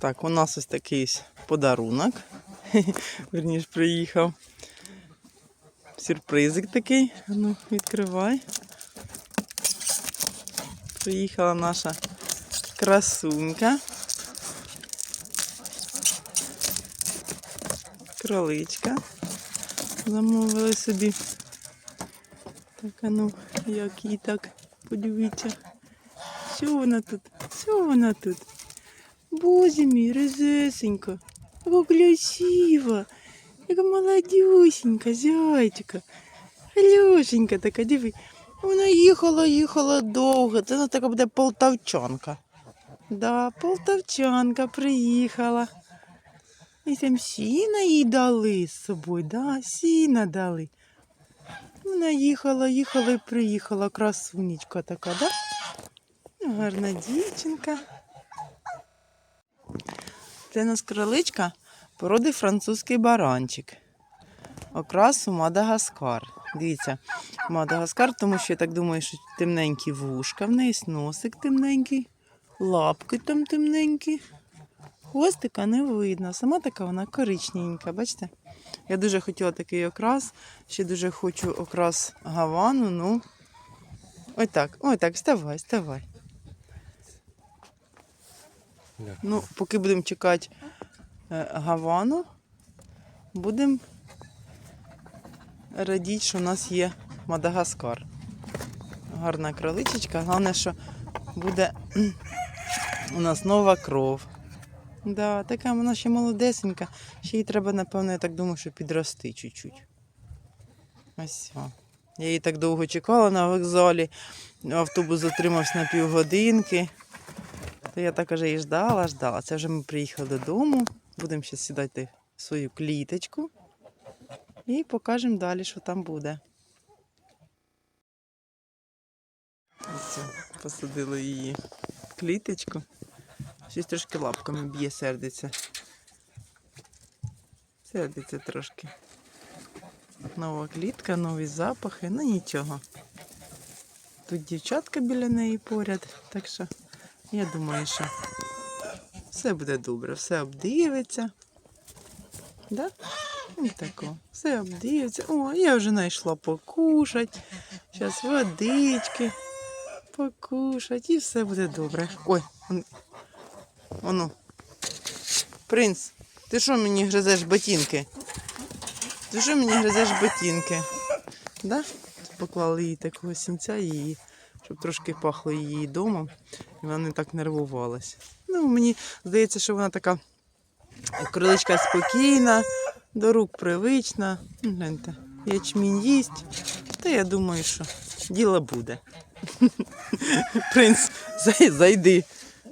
Так, у нас ось такий подарунок. Верніш, приїхав. Сюрпризик такий. Ну, відкривай. Приїхала наша красунька. Кроличка. Замовили собі. Так, а ну, як їй так, подивіться. Що вона тут? Що вона тут? Боже мій, резесенька. Яка красива. Яка молодюсенька, зайчика. Галюшенька така, диви. Вона їхала, їхала довго. Це вона така буде полтавчанка. Да, полтавчанка приїхала. І там сіна їй дали з собою, да, сіна дали. Вона їхала, їхала і приїхала. Красунечка така, да? Гарна дівчинка. Це у нас кроличка породи французький баранчик. Окрасу Мадагаскар. Дивіться, Мадагаскар, тому що я так думаю, що темненькі вушка, в неї носик темненький, лапки там темненькі. Хвостика не видно. Сама така вона коричненька, бачите? Я дуже хотіла такий окрас. Ще дуже хочу окрас гавану. Ну, ой так, ой так, вставай, вставай. Ну, поки будемо чекати е, гавану, будемо радіти, що у нас є Мадагаскар. Гарна кроличечка. Головне, що буде у нас нова кров. Да, така вона ще молодесенька. Ще їй треба, напевно, я так думаю, що підрости чуть-чуть. Ось. о. Я її так довго чекала на вокзалі. Автобус затримався на півгодинки. Я так уже її ждала, ждала. Це вже ми приїхали додому. Будемо ще сідати в свою кліточку і покажемо далі, що там буде. Ось, посадили її кліточку. Щось трошки лапками б'є, сердиться. Сердиться трошки. Нова клітка, нові запахи, ну нічого. Тут дівчатка біля неї поряд, так що я думаю, що все буде добре, все обдивиться. Да? Тако. Все обдивиться. О, я вже знайшла покушать. Зараз водички покушать і все буде добре. Ой, он- Оно. Принц, ти що мені гризеш ботинки? Ти що мені гризеш ботинки? Да? Поклали їй такого сінця її, щоб трошки пахло її домом, і вона не так нервувалась. Ну, мені здається, що вона така криличка спокійна, до рук привична. Ну, Гляньте, ячмінь їсть. Та я думаю, що діло буде. Принц, зайди.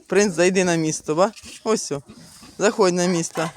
Принц, зайди на місто, ба? Ось. Заходь на місто.